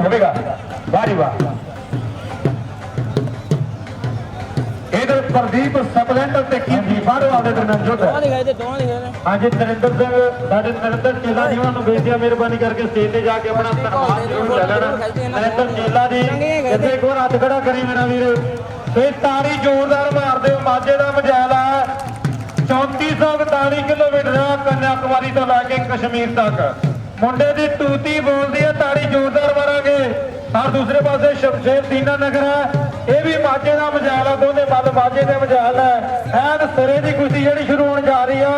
ਹੋਵੇਗਾ ਵਾਰੀ ਵਾਹ। ਇਧਰ ਪ੍ਰਦੀਪ ਸਪਲੈਂਡਰ ਤੇ ਕੀ ਬਾਹਰੋਂ ਆਉਂਦੇ ਦਰਮਿਆਨ ਜੁੱਧ? ਦੋਵਾਂ ਦਿਖਾਏ ਤੇ ਦੋਵਾਂ ਦਿਖਾਏ ਨੇ ਹਾਂਜੀ ਨਰਿੰਦਰ ਸਿੰਘ ਸਾਡੇ ਨਰਿੰਦਰ ਚੇਲਾ ਜੀ ਉਹਨਾਂ ਨੂੰ ਬੇਨਤੀ ਆ ਮਿਹਰਬਾਨੀ ਕਰਕੇ ਸਟੇਜ ਤੇ ਜਾ ਕੇ ਆਪਣਾ ਧੰਨਵਾਦ ਜ਼ਰੂਰ ਲੈ ਲੈਣਾ। ਨਰਿੰਦਰ ਚੇਲਾ ਜੀ ਇੱਥੇ ਇੱਕ ਵਾਰ ਹੱਥ ਖੜਾ ਕਰੀ ਮੇਰਾ ਵੀਰ। ਤੇ ਤਾੜੀ ਜ਼ੋਰਦਾਰ ਮਾਰਦੇ ਹੋ ਮਾਝੇ ਦਾ ਮਜਾਲ ਆ। 3441 ਕਿਲੋਮੀਟਰ ਆ ਕੰਨਿਆਕੁਮਾਰੀ ਤੋਂ ਲੈ ਕੇ ਕਸ਼ਮੀਰ ਤੱਕ। ਮੁੰਡੇ ਦੀ ਟੂਤੀ ਬੋਲਦੀ ਆ ਤਾੜੀ ਜ਼ੋਰਦਾਰ ਮਾਰਾਂਗੇ। ਔਰ ਦੂਸਰੇ ਪਾਸੇ ਸ਼ਮਸ਼ੇਰ ਦੀਨਾ ਨਗਰ ਹੈ। ਇਹ ਵੀ ਮਾਝੇ ਦਾ ਮਜਾਲ ਆ ਦੋਨੇ ਮੱਲ ਮਾਝੇ ਦੇ ਮਜਾਲ ਹੈ ਐਨ ਸਿਰੇ ਦੀ ਕੁਸ਼ਤੀ ਜਿਹੜੀ ਸ਼ੁਰੂ ਹੋਣ ਜਾ ਰਹੀ ਆ।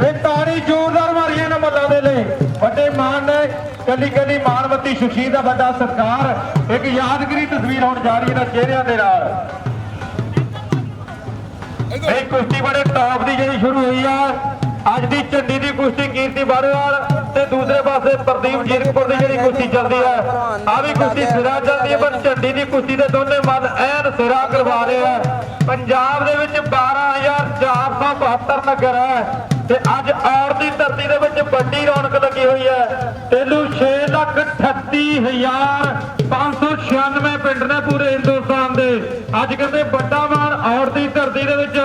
ਤੇ ਤਾੜੀ ਜ਼ੋਰਦਾਰ ਮਾਰੀਏ ਇਹਨਾਂ ਮੱਲਾਂ ਦੇ ਲਈ। ਵੱਡੇ ਮਾਨ ਨੇ ਕੱਲੀ ਕੱਲੀ ਮਾਨਵਤੀ ਸ਼ਖਸੀਅਤ ਦਾ ਵੱਡਾ ਸਤਿਕਾਰ ਇੱਕ ਯਾਦਗਰੀ ਤਸਵੀਰ ਹੋਣ ਜਾ ਰਹੀ ਹੈ ਚਿਹਰਿਆਂ ਦੇ ਨਾਲ। ਇਹ ਕੁਸ਼ਤੀ ਬੜੇ ਟੌਪ ਦੀ ਜਿਹੜੀ ਸ਼ੁਰੂ ਹੋਈ ਆ। ਅੱਜ ਦੀ ਝੰਡੀ ਦੀ ਕੁਸ਼ਤੀ ਕੀਰਤੀ ਬਾਰੇਵਾਲ। ਤੇ ਦੂਸਰੇ ਪਾਸੇ ਪ੍ਰਦੀਪ ਜੀਰਕਪੁਰ ਦੀ ਜਿਹੜੀ ਕੁਸ਼ਤੀ ਚੱਲਦੀ ਆ ਆ ਵੀ ਕੁਸ਼ਤੀ ਸਿਰਾ ਚੱਲਦੀ ਹੈ, ਪਰ ਝੰਡੀ ਦੀ ਕੁਸ਼ਤੀ ਦੇ ਦੋਨੇ ਮੱਲ ਐਨ ਸਿਰਾ ਕਰਵਾ ਰਹੇ ਆ ਪੰਜਾਬ ਦੇ ਵਿੱਚ 12472 ਨਗਰ ਹੈ ਤੇ ਅੱਜ ਔਰ ਦੀ ਧਰਤੀ ਦੇ ਵਿੱਚ ਵੱਡੀ ਰੌਣਕ ਲੱਗੀ ਹੋਈ ਹੈ। ਤੈਨੂੰ 6 ਲੱਖ 38596 ਪਿੰਡ ਨੇ ਪੂਰੇ ਹਿੰਦੁਸਤਾਨ ਦੇ। ਅੱਜ ਕਹਿੰਦੇ ਵੱਡਾ ਮਾਣ ਔਰ ਦੀ ਧਰਤੀ ਦੇ ਵਿੱਚ।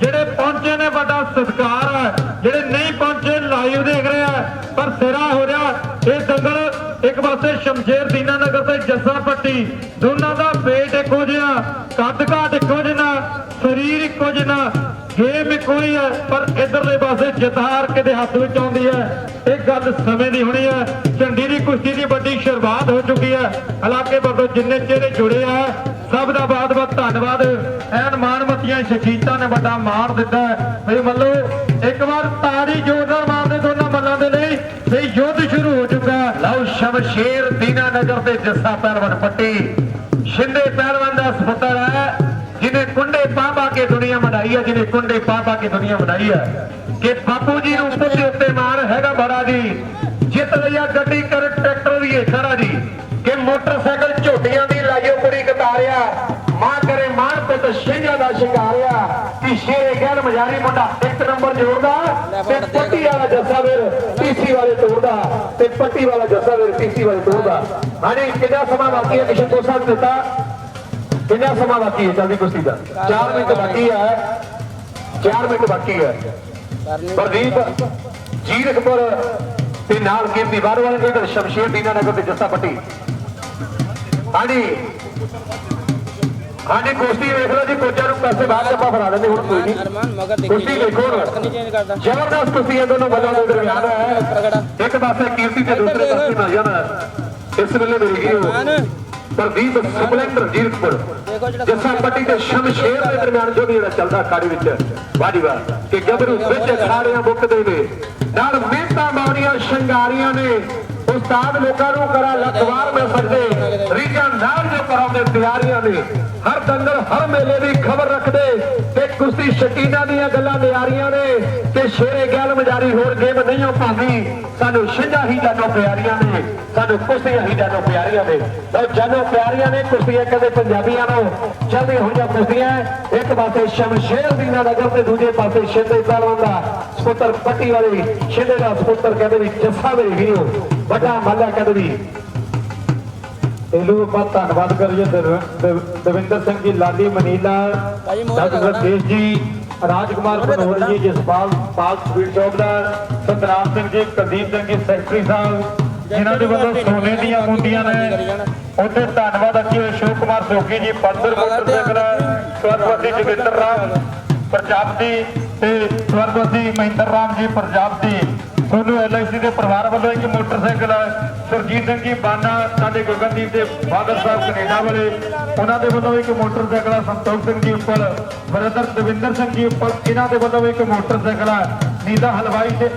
ਜਿਹੜੇ ਪਹੁੰਚੇ ਨੇ, ਵੱਡਾ ਸਤਿਕਾਰ ਹੈ। ਜਿਹੜੇ ਪਾਸੇ ਸ਼ਮਸ਼ੇਰ ਦੀਨਾ ਨਗਰ ਤੇ ਜੱਸਾ ਪੱਟੀ। ਦੋਨਾਂ ਦਾ ਪੇਟ ਇੱਕੋ ਜਿਹਾ, ਕੱਦ ਘਾਟ ਇੱਕੋ ਜਿਹਾ ਸਰੀਰ ਇੱਕੋ ਜਿਹਾ ਗੇਮ ਇੱਕੋ ਹੀ ਹੈ ਪਰ ਇਧਰਲੇ ਪਾਸੇ ਜਿਤਾਰ ਕਿਤੇ ਹੱਥ ਵਿੱਚ ਆਉਂਦੀ ਹੈ ਇਹ ਗੱਲ ਸਮੇਂ ਦੀ ਹੋਣੀ ਹੈ ਝੰਡੀ ਦੀ ਕੁਸ਼ਤੀ ਦੀ ਵੱਡੀ ਸ਼ੁਰੂਆਤ ਹੋ ਚੁੱਕੀ ਹੈ ਇਲਾਕੇ ਵੱਲੋਂ ਜਿੰਨੇ ਚਿਹਰੇ ਜੁੜੇ ਆ, ਸਭ ਦਾ ਬਹੁਤ ਬਹੁਤ ਧੰਨਵਾਦ। ਐਨ ਮਾਨਮਤੀਆਂ ਸ਼ਖੀਤਾਂ ਨੇ ਵੱਡਾ ਮਾਰ ਦਿੱਤਾ। ਹੈ ਵੀ ਮੱਲੋ, ਇੱਕ ਵਾਰ ਤਾੜੀ ਜ਼ੋਰਦਾਰ ਮਾਰਦੇ ਦੋਨਾਂ ਮੱਲਾਂ ਦੇ ਲਈ। ਤੇ ਯੁੱਧ ਸ਼ੁਰੂ ਹੋ ਚੁੱਕਾ ਹੈ ਲਓ ਸ਼ਮਸ਼ੇਰ ਦੀਨਾ ਨਗਰ ਤੇ ਜੱਸਾ ਪਹਿਲਵਾਨ ਪੱਟੀ। ਸ਼ਿੰਦੇ ਪਹਿਲਵਾਨ ਦਾ ਸਪੁੱਤਰ ਹੈ, ਜਿਹਨੇ ਕੁੰਡੇ ਪਾ ਪਾ ਕੇ ਦੁਨੀਆ ਬਣਾਈ ਹੈ, ਜਿਹਨੇ ਕੁੰਡੇ ਪਾ ਪਾ ਕੇ ਦੁਨੀਆ ਬਣਾਈ ਹੈ। ਕਿ ਬਾਪੂ ਜੀ ਨੂੰ ਉੱਤੇ ਉੱਤੇ ਮਾਣ ਹੈਗਾ ਬੜਾ ਜੀ। ਜਿੱਤ ਲਿਆ ਗੱਡੀ ਕਰ ਟਰੈਕਟਰ ਵੀ ਹੈ ਸਾਰਾ ਜੀ। ਕਿ ਮੋਟਰਸਾਈਕਲ ਝੋਟੀਆਂ ਦੀ ਲਾਇਓ ਕੁੜੀ ਕਤਾਰਿਆ। ਮਾਂ ਕਰੇ ਮਾਂ ਤੇ ਤਾਂ ਸਿੰਘਾਂ ਦਾ ਸ਼ਿੰਗਾਰਿਆ। ਕਿ ਸ਼ੇਰੇ ਗੈਰ ਮਜਾਰੀ ਮੁੰਡਾ ਇੱਕ ਨੰਬਰ ਜੋੜਦਾ ਤੇ ਪੱਟੀ ਵਾਲਾ ਜੱਸਾ ਵੀਰ ਟੀਸੀ ਵਾਲੇ ਤੋੜਦਾ ਤੇ ਪੱਟੀ ਵਾਲਾ ਜੱਸਾ ਵੀਰ ਟੀਸੀ ਵਾਲੇ ਤੋੜਦਾ। ਹਾਂਜੀ ਕਿੰਨਾ ਸਮਾਂ ਬਾਕੀ ਹੈ? ਕਿਸ਼ਨ ਤੋਂ ਸਾਹਿਬ ਦਿੱਤਾ। ਕਿੰਨਾ ਸਮਾਂ ਬਾਕੀ ਹੈ? ਜਲਦੀ ਕੁਸ਼ਤੀ ਦਾ। 4 ਮਿੰਟ ਬਾਕੀ ਹੈ। 4 ਮਿੰਟ ਬਾਕੀ ਹੈ। ਪ੍ਰਦੀਪ ਜੀਰਕਪੁਰ ਤੇ ਨਾਲ ਕੀਰਤੀ ਬਾਰਵਾਲ ਦੇ ਇਧਰ ਸ਼ਮਸ਼ੀਰ ਦੀਨਾ ਨਗਰ ਤੇ ਜੱਸਾ ਪੱਟੀ। ਹਾਂਜੀ। ਹਾਂਜੀ ਕੁਸ਼ਤੀ ਵੇਖ ਲਓ ਜੀ ਕੋਚਾਂ ਨੂੰ ਪਾਸੇ ਬਾਹਰ ਆਪਾਂ ਫੜਾ ਦਿੰਦੇ ਹੁਣ ਕੋਈ ਨਹੀਂ। ਅਰਮਾਨ ਮਗਰ ਦੇਖੀ ਕੁਸ਼ਤੀ ਹੁਣ। ਨਹੀਂ ਚੇਂਜ ਕਰਦਾ। ਜ਼ਬਰਦਸਤ ਕੁਸ਼ਤੀ ਇਹ ਦੋਨੋਂ ਬੱਲਾਂ ਦੇ ਦਰਮਿਆਨ ਹੈ ਇੱਕ ਪਾਸੇ ਕੀਰਤੀ ਤੇ ਦੂਸਰੇ ਪਾਸੇ ਨਜਨ ਇਸ ਵੇਲੇ ਮੇਰੀ ਗਈ ਪ੍ਰਦੀਪ ਸੁਪਲੈਂਡਰ ਜੀਰਕਪੁਰ ਜੱਸਾ ਪੱਟੀ ਤੇ ਸ਼ਮਸ਼ੇਰ ਦੇ ਦਰਮਿਆਨ ਜੋ ਵੀ ਜਿਹੜਾ ਚੱਲਦਾ ਅਖਾੜੇ ਵਿੱਚ ਵਾਦੀ ਵਾਹ। ਕਿ ਗੱਭਰੂ ਵਿੱਚ ਅਖਾੜਿਆਂ ਮੁੱਕਦੇ ਨੇ। ਨਾਲ ਮਿਹਨਤਾਂ ਮਾਰੀਆਂ ਸ਼ਿੰਗਾਰੀਆਂ ਨੇ। ਉਸਤਾਦ ਲੋਕਾਂ ਨੂੰ ਕਰਾ ਲਖਵਾਰ ਮਿਲ ਸਕਦੇ ਰੀਜਾਂ ਨਾਲ ਜੋ ਕਰਾਉਂਦੇ ਤਿਆਰੀਆਂ ਨੇ। ਹਰ ਦੰਗਲ, ਹਰ ਮੇਲੇ ਦੀ ਖਬਰ ਰੱਖਦੇ। ਤੇ ਕੁਸ਼ਤੀ ਸ਼ਕੀਨਾ ਦੀਆਂ ਗੱਲਾਂ ਨਿਆਰੀਆਂ ਨੇ। ਤੇ ਸ਼ੇਰੇ ਗੈਲ ਮਜਾਰੀ ਹੋਰ ਗੇਮ ਨਹੀਂ ਹੋ ਪਾਉਂਦੀ। ਸਾਨੂੰ ਛਿੰਝਾਂ ਹੀ ਜਾਨੋ ਪਿਆਰੀਆਂ ਨੇ। ਸਾਨੂੰ ਕੁਸ਼ਤੀਆਂ ਹੀ ਜਾਨੋ ਪਿਆਰੀਆਂ ਨੇ। ਲਓ, ਜਾਨੋ ਪਿਆਰੀਆਂ ਨੇ ਕੁਸ਼ਤੀਆਂ ਕਦੇ ਪੰਜਾਬੀਆਂ ਨੂੰ। ਚੱਲਦੀ ਹੋਈਆਂ ਕੁਸ਼ਤੀਆਂ। ਇੱਕ ਪਾਸੇ ਸ਼ਮਸ਼ੇਰ ਦੀਨਾ ਨਗਰ ਤੇ ਦੂਜੇ ਪਾਸੇ ਸ਼ਿੰਦੇ ਪਹਿਲਵਾਨ ਦਾ ਸਪੁੱਤਰ ਪੱਟੀ ਵਾਲੇ। ਸ਼ਿੰਦੇ ਦਾ ਸਪੁੱਤਰ ਕਹਿੰਦੇ ਵੀ ਜੱਸਾ ਮੇਰੀ ਵੀਰੋ। ਵੱਡਾ ਮੱਲਾ ਕਹਿੰਦੇ ਵੀ ਇਹਨੂੰ ਆਪਾਂ ਧੰਨਵਾਦ ਕਰੀਏ ਦਵਿ- ਦਵਿ- ਦਵਿੰਦਰ ਸਿੰਘ ਜੀ ਲਾਲੀ ਮਨੀਲਾ ਡਾਕਟਰ। ਰਜੇਸ਼ ਜੀ ਰਾਜਕੁਮਾਰ ਬਨੋੜ ਜੀ ਜਸਪਾਲ ਪਾਲ ਸਵੀਟ ਸ਼ੌਪ ਦਾ ਸਤਨਾਮ ਸਿੰਘ ਜੀ ਕੁਲਦੀਪ ਸਿੰਘ ਜੀ ਸੈਕਟਰੀ ਸਾਹਿਬ ਜਿਨ੍ਹਾਂ ਦੇ ਵੱਲੋਂ ਸੋਨੇ ਦੀਆਂ ਮੁੰਡੀਆਂ ਨੇ। ਉੱਥੇ ਧੰਨਵਾਦ ਅੱਗੇ ਅਸ਼ੋਕ ਕੁਮਾਰ ਸੋਗੀ ਜੀ ਪਲਸਰ ਮੋਟਰਸਾਈਕਲ ਸਵਰਗਵਾਸੀ ਜੋਗਿੰਦਰ ਰਾਮ ਪ੍ਰਜਾਪਤੀ ਤੇ ਸਵਰਗਵਾਸੀ ਮਹਿੰਦਰ ਰਾਮ ਜੀ ਪ੍ਰਜਾਪਤੀ। ਤੁਹਾਨੂੰ ਐਲਆਈਸੀ ਦੇ ਪਰਿਵਾਰ ਵੱਲੋਂ ਇੱਕ ਮੋਟਰਸਾਈਕਲ ਸੁਰਜੀਤ ਸਿੰਘ ਜੀ ਬਾਨਾ ਸਾਡੇ ਗਗਨਦੀਪ ਦੇ ਫਾਦਰ ਸਾਹਿਬ ਕੈਨੇਡਾ ਵਾਲੇ ਉਹਨਾਂ ਦੇ ਵੱਲੋਂ ਇੱਕ ਮੋਟਰਸਾਈਕਲ ਸੰਤੋਖ ਸਿੰਘ ਜੀ ਉੱਪਰ ਬ੍ਰਦਰ ਦਵਿੰਦਰ ਸਿੰਘ ਜੀ ਉੱਪਰ ਇਹਨਾਂ ਦੇ ਵੱਲੋਂ ਇੱਕ ਮੋਟਰਸਾਈਕਲ ਨੀਦਾ ਹਲਵਾਈ ਤੇ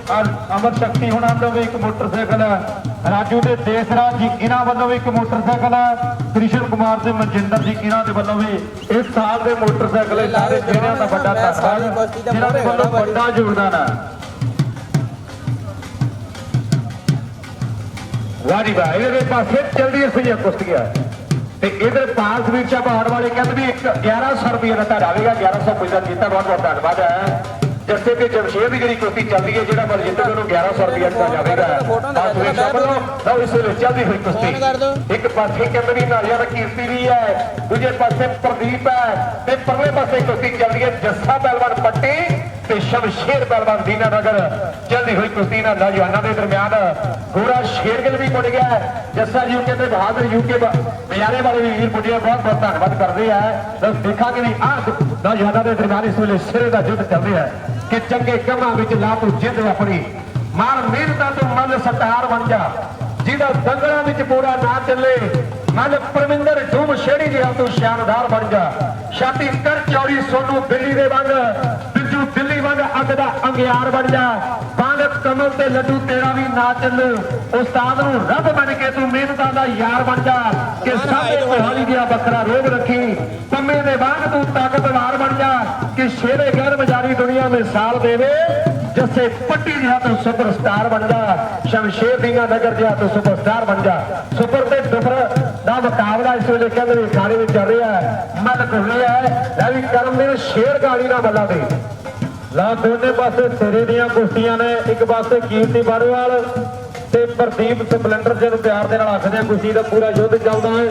ਅਮਰ ਸ਼ਕਤੀ ਹੁਣਾਂ ਵੱਲੋਂ ਵੀ ਇੱਕ ਮੋਟਰਸਾਈਕਲ ਰਾਜੂ ਦੇ ਦੇਸਰਾਜ ਜੀ ਇਹਨਾਂ ਵੱਲੋਂ ਵੀ ਇੱਕ ਮੋਟਰਸਾਈਕਲ ਕ੍ਰਿਸ਼ਨ ਕੁਮਾਰ ਤੇ ਮਨਜਿੰਦਰ ਜੀ ਇਹਨਾਂ ਦੇ ਵੱਲੋਂ ਵੀ ਇਸ ਸਾਲ ਦੇ ਮੋਟਰਸਾਈਕਲ ਸਾਰੇ ਜਿਹੜਿਆਂ ਦਾ ਵੱਡਾ ਧੰਨਵਾਦ। ਜਿਨ੍ਹਾਂ ਦੇ ਵੱਲੋਂ ਵੱਡਾ ਯੋਗਦਾਨ ਆ। ਵਾਰੀ ਵਾਹ ਇਹਦੇ ਪਾਸੇ ਚੱਲਦੀ ਸੀ ਕੁਸ਼ਤੀਆਂ ਤੇ ਇਧਰ ਪਾਸ ਵੀਰ ਚਾ ਪਹਾੜ ਵਾਲੇ ਕਹਿੰਦੇ ਵੀ ਇੱਕ 1100 ਰੁਪਏ ਦਾ ਤੁਹਾਡਾ ਆਵੇਗਾ 1150 ਦਾ ਕੀਤਾ ਬਹੁਤ ਬਹੁਤ ਧੰਨਵਾਦ ਹੈ ਜੱਸੇ ਤੇ ਜਮਸ਼ੇਦ ਦੀ ਜਿਹੜੀ ਕੁਸ਼ਤੀ ਚੱਲਦੀ ਹੈ ਜਿਹੜਾ ਬਲਜਿੰਦਰ ਨੂੰ 1100 ਰੁਪਏ ਦਿੱਤਾ ਜਾਵੇਗਾ ਕਰ ਦਿਓ। ਸ਼ਾਮਲ ਹੋ। ਲਓ ਇਸ ਵੇਲੇ ਚੱਲਦੀ ਹੋਈ। ਕੁਸ਼ਤੀ ਇੱਕ ਪਾਸੇ ਕਹਿੰਦੇ ਵੀ ਨਾਲਿਆ ਦਾ ਕੀਰਤੀ ਵੀ ਹੈ ਦੂਜੇ ਪਾਸੇ ਪ੍ਰਦੀਪ ਹੈ ਤੇ ਪਰਲੇ ਪਾਸੇ ਕੁਸ਼ਤੀ ਚੱਲਦੀ ਹੈ ਜੱਸਾ ਪਹਿਲਵਾਨ ਪੱਟੀ ਤੇ ਸ਼ਮਸ਼ੇਰ ਪਹਿਲਵਾਨ ਦੀਨਾ ਨਗਰ। ਚੱਲਦੀ ਹੋਈ ਕੁਸ਼ਤੀ ਨਾਲ ਨੌਜਵਾਨਾਂ ਦੇ ਦਰਮਿਆਨ। ਗੋਰਾ ਸ਼ੇਰਗਿਲ ਵੀ ਪੁੱਜ ਗਿਆ। ਹੈ। ਜੱਸਾ ਯੂਕੇ ਤੇ ਬਹਾਦਰ ਯੂਕੇ ਬਿਆਰੇ ਵਾਲੇ ਵੀ ਵੀਰ ਪੁੱਜੇ। ਬਹੁਤ ਬਹੁਤ ਧੰਨਵਾਦ ਕਰਦੇ ਆ। ਬਸ ਦੇਖਾਂਗੇ ਵੀ ਆਹ ਨੌਜਵਾਨਾਂ ਦੇ ਦਰਮਿਆਨ ਇਸ ਵੇਲੇ ਸਿਰੇ ਦਾ ਯੁੱਧ ਚੱਲ ਰਿਹਾ ਕਿ ਚੰਗੇ ਕੰਮਾਂ ਵਿੱਚ ਲਾ ਤੂੰ ਜਿੱਦ ਆਪਣੀ। ਮਾਰ ਮਿਹਨਤਾਂ ਤੋਂ ਮਨ ਸਤਾਰ ਬਣ ਜਾ। ਜਿਹਦਾ ਦੰਗਲਾਂ ਵਿੱਚ ਪੂਰਾ ਨਾ ਚੱਲੇ। ਮਨ ਪਰਮਿੰਦਰ ਢੂਮ ਸ਼ੇੜੀ ਜਿਹਾ ਤੂੰ ਸ਼ਾਨਦਾਰ ਬਣ ਜਾ। ਛਾਤੀ ਕਰ ਚੌੜੀ ਸੋਨੂ ਦਿੱਲੀ ਦੇ ਵਾਂਗ। ਦਿੱਲੀ ਵਾਂਗ ਅੱਗ ਦਾ ਅੰਗਿਆਰ ਬਣ ਜਾ। ਬਾਂਗ ਕਮਲ ਤੇ ਲੱਡੂ ਤੇਰਾ ਵੀ ਨਾ ਚੱਲੇ। ਉਸਤਾਦ ਨੂੰ ਰੱਬ ਬਣ ਕੇ ਤੂੰ ਮਿਹਨਤਾਂ ਦਾ ਯਾਰ ਬਣ ਜਾ। ਕਿ ਸਾਹੇ ਕੋਹਾਲੀ ਦੀਆਂ ਬੱਕਰਾ ਰੋਗ ਰੱਖੀ। ਪੰਮੇ ਦੇ ਵਾਂਗ ਤੂੰ ਤਾਕਤਵਾਰ ਬਣ ਜਾ। ਕਿ ਸ਼ੇਰੇ ਗੈਰ ਮਜਾਰੀ ਦੁਨੀਆ ਮਿਸਾਲ ਦੇਵੇ। ਜੱਸੇ ਪੱਟੀ ਜਿਹਾ ਤੂੰ ਸੁਪਰਸਟਾਰ ਬਣ ਜਾ। ਸ਼ਮਸ਼ੇਰ ਦੀਆਂ ਨਗਰ ਜਿਹਾ ਤੂੰ ਸੁਪਰਸਟਾਰ ਬਣ ਜਾ। ਸੁਪਰ ਤੇ ਡਫਰ ਦਾ ਮੁਕਾਬਲਾ ਇਸ ਵੇਲੇ ਕਹਿੰਦੇ ਵੀ ਖਾਣੇ ਵਿੱਚ ਚੱਲ ਰਿਹਾ ਹੈ। ਮਨ ਰਿਹਾ ਹੈ। ਲੈ ਵੀ ਕਰਮ ਦੇ ਸ਼ੇਰ ਗਾਲੀ ਨਾਲ ਬੱਲਾ ਦੇ। ਲਾ ਦੋਨੇ ਪਾਸੇ ਸਿਰੇ ਦੀਆਂ ਕੁਸ਼ਤੀਆਂ ਨੇ, ਇੱਕ ਪਾਸੇ ਕੀਰਤੀ ਬਾਰੇਵਾਲ ਤੇ ਪ੍ਰਦੀਪ ਸਪਲੈਂਡਰ ਜਿਹਨੂੰ ਪਿਆਰ ਦੇ ਨਾਲ ਆਖਦੇ ਆ ਕੁਸ਼ਤੀ ਦਾ ਪੂਰਾ ਯੁੱਧ ਚੱਲਦਾ ਹੈ।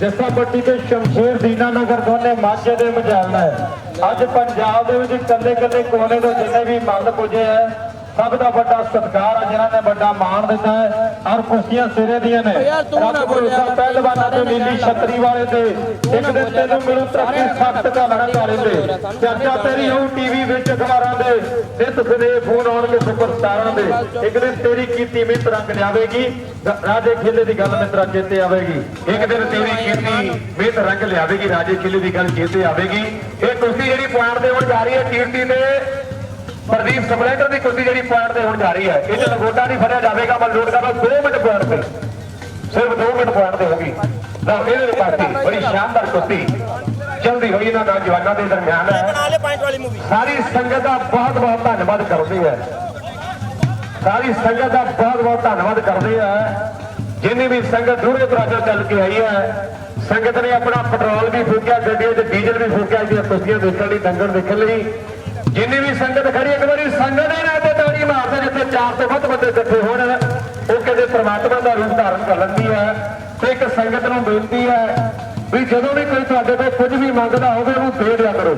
ਜੱਸਾ ਪੱਟੀ ਤੇ ਸ਼ਮਸ਼ੇਰ ਦੀਨਾ ਨਗਰ ਦੋਨੇ ਮਾਝੇ ਦੇ ਮਝਾਲਣਾ ਹੈ। ਅੱਜ ਪੰਜਾਬ ਦੇ ਵਿੱਚ ਕੱਲੇ ਕੱਲੇ ਕੋਨੇ ਤੋਂ ਜਿੰਨੇ ਵੀ ਮਰਦ ਪੁੱਜੇ ਹੈ ਸਭ ਦਾ ਵੱਡਾ ਸਤਿਕਾਰ ਹੈ ਜਿਨ੍ਹਾਂ ਨੇ ਵੱਡਾ ਮਾਣ ਦਿੱਤਾ ਹੈ ਔਰ ਕੁਸ਼ਤੀਆਂ ਸਿਰੇ ਦੀਆਂ ਨੇ। ਰੱਬ ਭਰੋਸਾ ਪਹਿਲਵਾਨਾਂ ਤੇ ਨੀਲੀ ਛਤਰੀ ਵਾਲੇ ਤੇ ਇੱਕ ਦਿਨ ਤੈਨੂੰ ਮਿਲੂ ਤਰੱਕੀ ਸਖਤ ਘਾਲਣਾ ਘਾਲੇ ਤੇ ਚਰਚਾ ਤੇਰੀ ਹੋਊ ਟੀਵੀ ਵਿੱਚ ਅਖਬਾਰਾਂ ਦੇ ਨਿਤ ਸਵੇਰੇ ਫੋਨ ਆਉਣਗੇ ਸੁਪਰਸਟਾਰਾਂ ਦੇ। ਇੱਕ ਦਿਨ ਤੇਰੀ ਕੀਤੀ ਮਿਹਨਤ ਰੰਗ ਲਿਆਵੇਗੀ ਰਾਜੇ ਖੇਲੇ ਦੀ ਗੱਲ ਮਿੱਤਰਾ ਚੇਤੇ ਆਵੇਗੀ। ਇੱਕ ਦਿਨ ਤੇਰੀ ਕੀਤੀ ਮਿਹਨਤ ਰੰਗ ਲਿਆਵੇਗੀ ਰਾਜੇ ਕਿਲੇ ਦੀ ਗੱਲ ਚੇਤੇ ਆਵੇਗੀ। ਇਹ ਕੁਸ਼ਤੀ ਜਿਹੜੀ ਪੁਆਇੰਟ ਦੇ ਹੁਣ ਜਾ ਰਹੀ ਹੈ ਕੀਰਤੀ ਤੇ ਪ੍ਰਦੀਪ ਸਪਲੈਂਡਰ ਦੀ ਕੁਸ਼ਤੀ ਜਿਹੜੀ ਪੁਆਇੰਟ ਤੇ ਹੁਣ ਜਾ ਰਹੀ ਹੈ ਇਹ ਚ ਲਗੋਟਾ ਨਹੀਂ ਫੜਿਆ ਜਾਵੇਗਾ ਮੈਂ ਲੋਡ ਕਰਦਾ 2 ਮਿੰਟ ਪੁਆਇੰਟ ਤੇ। ਸਿਰਫ 2 ਮਿੰਟ ਪੁਆਇੰਟ ਤੇ ਹੋਗੀ ਲਓ ਇਹਦੇ ਦੇ ਪਾਰਟੀ ਬੜੀ ਸ਼ਾਨਦਾਰ ਕੁਸ਼ਤੀ ਜਲਦੀ ਹੋਈ ਇਹਨਾਂ ਨੌਜਵਾਨਾਂ ਦੇ ਦਰਮਿਆਨ ਹੈ। ਸਾਰੀ ਸੰਗਤ ਦਾ ਬਹੁਤ ਬਹੁਤ ਧੰਨਵਾਦ ਕਰਦੇ ਆ। ਸਾਰੀ ਸੰਗਤ ਦਾ ਬਹੁਤ ਬਹੁਤ ਧੰਨਵਾਦ ਕਰਦੇ ਆ। ਜਿੰਨੀ ਵੀ ਸੰਗਤ ਦੂਰੇ ਦਰਾਜੋਂ ਚੱਲ ਕੇ ਆਈ ਹੈ ਸੰਗਤ ਨੇ ਆਪਣਾ ਪੈਟਰੋਲ ਵੀ ਫੂਕਿਆ ਗੱਡੀਆਂ 'ਚ ਡੀਜ਼ਲ ਵੀ ਫੂਕਿਆ ਜੀ ਕੁਸ਼ਤੀਆਂ ਦੇਖਣ ਲਈ ਦੰਗਲ ਦੇਖਣ ਲਈ। ਜਿੰਨੀ ਵੀ ਸੰਗਤ ਖੜੀ ਇੱਕ ਵਾਰੀ ਸੰਗਤ ਦੇ ਨਾਲ ਤੇ ਤਾੜੀ ਮਾਰਦੇ, ਜਿੱਥੇ ਚਾਰ ਤੋਂ ਵੱਧ ਬੰਦੇ ਇਕੱਠੇ ਹੋਣ, ਉਹ ਕਹਿੰਦੇ ਪ੍ਰਮਾਤਮਾ ਦਾ ਰੂਪ ਧਾਰਨ ਕਰ ਲੈਂਦੀ ਹੈ ਤੇ ਇੱਕ ਸੰਗਤ ਨੂੰ ਬੇਨਤੀ ਹੈ ਵੀ ਜਦੋਂ ਵੀ ਕੋਈ ਤੁਹਾਡੇ ਤੋਂ ਕੁਝ ਵੀ ਮੰਗਦਾ ਹੋਵੇ, ਉਹਨੂੰ ਦੇ ਦਿਆ ਕਰੋ।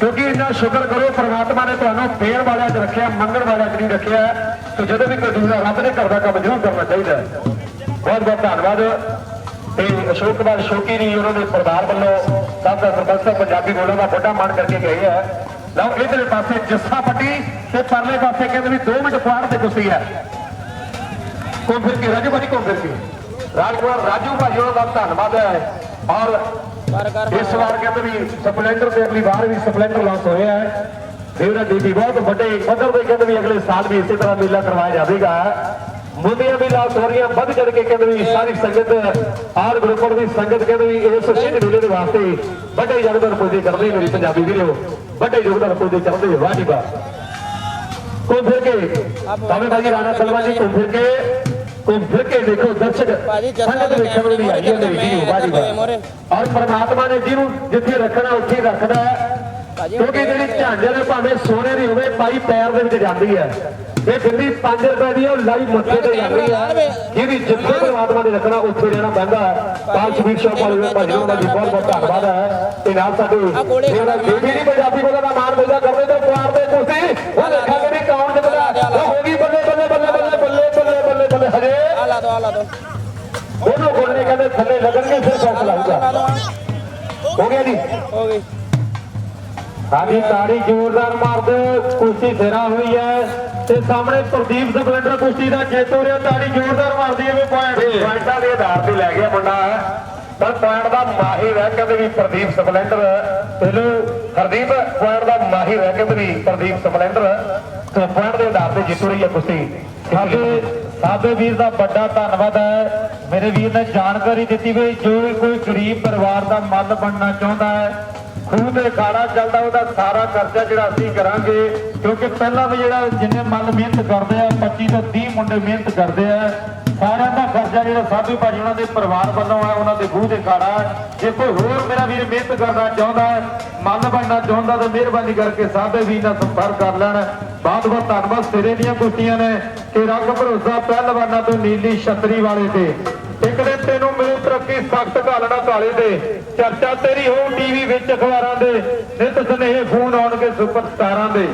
ਕਿਉਂਕਿ ਇੰਨਾ ਸ਼ੁਕਰ ਕਰੋ, ਪ੍ਰਮਾਤਮਾ ਨੇ ਤੁਹਾਨੂੰ ਦੇਣ ਵਾਲਿਆਂ 'ਚ ਰੱਖਿਆ, ਮੰਗਣ ਵਾਲਿਆਂ 'ਚ ਨਹੀਂ ਰੱਖਿਆ, ਤੇ ਜਦੋਂ ਵੀ ਕੋਈ ਦੂਸਰਾ ਰੱਬ ਨੇ ਕਰਦਾ ਕੰਮ ਜ਼ਰੂਰ ਕਰਨਾ ਚਾਹੀਦਾ ਬਹੁਤ ਬਹੁਤ ਧੰਨਵਾਦ। ਤੇ ਅਸ਼ੋਕ ਕੁਮਾਰ ਸ਼ੋਕੀ ਜੀ, ਉਹਨਾਂ ਦੇ ਪਰਿਵਾਰ ਵੱਲੋਂ ਸਭ ਦਾ ਸਰਪੰਚ ਪੰਜਾਬੀ ਬੋਲਣ ਦਾ ਵੱਡਾ ਮਾਣ ਕਰਕੇ ਗਏ ਹੈ। ਲਓ ਇਧਰਲੇ ਪਾਸੇ ਜੱਸਾ ਪੱਟੀ ਤੇ ਪਰਲੇ ਪਾਸੇ ਕਹਿੰਦੇ ਵੀ 2 ਮਿੰਟ ਫਾੜ ਤੇ ਕੁਸ਼ਤੀ ਹੈ। ਘੁੰਮ ਫਿਰ ਕੇ ਰਾਜੂ ਭਾਜੀ ਘੁੰਮ ਫਿਰ ਕੇ। ਰਾਜਕੁਮਾਰ ਰਾਜੂ ਭਾਜੀ ਉਹਨਾਂ ਦਾ ਧੰਨਵਾਦ ਹੈ। ਔਰ ਇਸ ਵਾਰ ਕਹਿੰਦੇ ਵੀ ਸਪਲੈਂਡਰ ਤੇ ਅਗਲੀ ਵਾਰ ਵੀ ਸਪਲੈਂਡਰ ਲਾਂਚ ਹੋਇਆ ਹੈ। ਦੇਵਰਾ ਡੀਪੀ ਬਹੁਤ ਵੱਡੇ ਪੱਧਰ ਤੇ ਕਹਿੰਦੇ ਵੀ ਅਗਲੇ ਸਾਲ ਵੀ ਇਸੇ ਤਰ੍ਹਾਂ ਮੇਲਾ ਕਰਵਾਇਆ ਜਾਵੇਗਾ। ਮੁੰਡੀਆਂ ਵੀ ਲਾਂਚ ਹੋ ਰਹੀਆਂ ਵੱਧ ਚੜ ਕੇ ਕਹਿੰਦੇ ਵੀ ਸਾਰੀ ਸੰਗਤ ਆਰ ਗਰੁੱਪ ਦੀ ਸੰਗਤ ਕਹਿੰਦੇ ਵੀ ਇਸ ਸਿੱਧ ਮੇਲੇ ਦੇ ਵਾਸਤੇ ਵੱਡੇ ਯੋਗਦਾਨ ਪੁੱਜੇ ਕਰਦੇ ਮੇਰੀ ਪੰਜਾਬੀ ਵੀਰੋ। ਵੱਡੇ ਯੋਗਦਾਨ ਪੁੱਜੇ ਚਾਹੁੰਦੇ ਵਾਹ ਜੀ ਵਾਹ। ਫਿਰ ਕੇ ਭਾਵੇਂ ਭਾਜੀ ਰਾਣਾ ਸਲਵਾ ਜੀ ਘੁੰਮ ਫਿਰ ਕੇ ਘੁੰਮ ਫਿਰ ਕੇ ਦੇਖੋ ਦਰਸ਼ਕ ਭਾਜੀ ਜੱਸਾ ਸੰਗਤ ਦੇ ਦੇਖਣ ਆਈ ਹੈ ਵੀਡੀਓ ਵਾਹ ਜੀ। ਵਾਹ। ਔਰ ਪਰਮਾਤਮਾ ਨੇ ਜਿਹਨੂੰ ਜਿੱਥੇ ਰੱਖਣਾ ਉੱਥੇ ਰੱਖਦਾ ਹੈ। ਕਿਉਂਕਿ ਜਿਹੜੀ ਝਾਂਜਰ ਹੈ ਭਾਵੇਂ ਸੋਨੇ ਦੀ ਹੋਵੇ ਪਾਈ ਪੈਰ ਦੇ ਵਿੱਚ ਜਾਂਦੀ ਹੈ। ਇਹ ਦਿੱਲੀ 5 ਰੁਪਏ ਦੀ ਹੈ, ਉਹ ਲਾਈ ਮੱਥੇ ਤੇ ਜਾਂਦੀ ਹੈ। ਜਿਹਦੀ ਜਿੱਥੇ ਪਰਮਾਤਮਾ ਨੇ ਰੱਖਣਾ ਉੱਥੇ ਰਹਿਣਾ ਪੈਂਦਾ ਹੈ। ਪਾਲ ਸਵੀਟ ਸ਼ਾਪ ਵਾਲੇ ਭਾਜੀ ਉਹਨਾਂ ਦਾ ਜੀ ਬਹੁਤ ਬਹੁਤ ਧੰਨਵਾਦ ਹੈ। ਤੇ ਨਾਲ ਸਾਡੇ ਜਿਹੜਾ ਬੇਬੀ ਦੀ ਪੰਜਾਬੀ ਬੋਲਣ ਦਾ ਮਾਣ ਮਿਲਦਾ ਕਰਦੇ ਤੇ ਪਿਆਰ ਦੇ ਕੁਸ਼ਤੀ ਉਹ ਦੇਖਾਂਗੇ ਵੀ ਕੌਣ ਜਿੱਤਦਾ? ਉਹ ਹੋ ਗਈ ਬੱਲੇ ਬੱਲੇ ਬੱਲੇ ਬੱਲੇ ਬੱਲੇ ਬੱਲੇ ਬੱਲੇ ਬੱਲੇ ਹਜੇ। ਆ ਲਾ ਦੋ ਆ ਲਾ ਦੋ। ਉਹਨੂੰ ਗੋਲਨੇ ਕਹਿੰਦੇ ਥੱਲੇ ਲੱਗਣਗੇ ਫਿਰ ਫੈਸਲਾ ਹੋਊਗਾ ਹੋ ਗਿਆ ਜੀ। ਹੋ ਗਈ। ਸਾਡੀ ਤਾੜੀ ਜ਼ੋਰਦਾਰ ਮਾਰਦੇ ਕੁਸ਼ਤੀ ਸਿਰਾ ਹੋਈ ਹੈ ਤੇ ਸਾਹਮਣੇ ਪ੍ਰਦੀਪ ਸਪਲੈਂਡਰ ਕੁਸ਼ਤੀ ਦਾ ਜੇਤੂ ਰਿਹਾ ਤਾੜੀ ਜ਼ੋਰਦਾਰ ਮਾਰਦੀ ਹੈ ਵੀ ਪੁਆਇੰਟ ਪੁਆਇੰਟਾਂ ਦੇ ਆਧਾਰ ਤੇ ਲੈ ਗਿਆ ਮੁੰਡਾ। ਪਰ ਪੁਆਇੰਟ ਦਾ ਮਾਹਿਰ ਹੈ ਕਹਿੰਦੇ ਵੀ ਪ੍ਰਦੀਪ ਸਪਲੈਂਡਰ। ਇਹਨੂੰ ਹਰਦੀਪ ਪੁਆਇੰਟ ਦਾ ਮਾਹਿਰ ਹੈ ਕਹਿੰਦੇ ਵੀ ਪ੍ਰਦੀਪ ਸਪਲੈਂਡਰ। ਤੇ ਪੁਆਇੰਟ ਦੇ ਆਧਾਰ ਤੇ ਜਿੱਤ ਰਹੀ ਹੈ ਕੁਸ਼ਤੀ। ਸਾਡੇ ਸਾਡੇ ਵੀਰ ਦਾ ਵੱਡਾ ਧੰਨਵਾਦ ਹੈ। ਮੇਰੇ ਵੀਰ ਨੇ ਜਾਣਕਾਰੀ ਦਿੱਤੀ ਵੀ ਜੋ ਕੋਈ ਗਰੀਬ ਪਰਿਵਾਰ ਦਾ ਮੱਲ ਬਣਨਾ ਚਾਹੁੰਦਾ ਹੈ ਖੂਹ ਤੇ ਖਾੜਾ ਚੱਲਦਾ, ਉਹਦਾ ਸਾਰਾ ਖਰਚਾ ਜਿਹੜਾ ਅਸੀਂ ਕਰਾਂਗੇ, ਕਿਉਂਕਿ ਪਹਿਲਾਂ ਵੀ ਜਿਹੜਾ ਜਿੰਨੇ ਮੱਲ ਮਿਹਨਤ ਕਰਦੇ ਆ 25 ਤੋਂ 30 ਮੁੰਡੇ ਮਿਹਨਤ ਕਰਦੇ ਆ, ਸਾਰਿਆਂ ਦਾ ਖਰਚਾ ਜਿਹੜਾ ਸਾਧੂ ਭਾਜੀ ਉਹਨਾਂ ਦੇ ਪਰਿਵਾਰ ਵੱਲੋਂ ਹੈ ਉਹਨਾਂ ਦੇ ਗੂਹ ਦੇ ਖਾੜਾ ਹੈ। ਜੇ ਕੋਈ ਹੋਰ ਮੇਰਾ ਵੀਰ ਮਿਹਨਤ ਕਰਨਾ ਚਾਹੁੰਦਾ ਹੈ ਮਨ ਬਣਨਾ ਚਾਹੁੰਦਾ, ਤਾਂ ਮਿਹਰਬਾਨੀ ਕਰਕੇ ਸਾਧੇ ਵੀਰ ਨਾਲ ਸੰਪਰਕ ਕਰ ਲੈਣ ਬਹੁਤ ਬਹੁਤ ਧੰਨਵਾਦ ਸਿਰੇ ਦੀਆਂ ਕੁਸ਼ਤੀਆਂ ਨੇ, ਕਿ ਰੱਬ ਭਰੋਸਾ ਪਹਿਲਵਾਨਾਂ ਤੋਂ ਨੀਲੀ ਛਤਰੀ ਵਾਲੇ ਤੇ ਇੱਕ ਦਿਨ ਤਰੱਕੀ ਸਖਤ ਘਾਲਣਾ ਕਾਲੇ ਦੇ। ਚਰਚਾ ਤੇਰੀ ਹੋਊ ਟੀਵੀ ਵਿੱਚ ਅਖਬਾਰਾਂ ਦੇ। ਨਿਤ ਸੁਨੇਹੇ ਫੋਨ ਆਉਣਗੇ ਸੁਪਰਸਟਾਰਾਂ ਦੇ।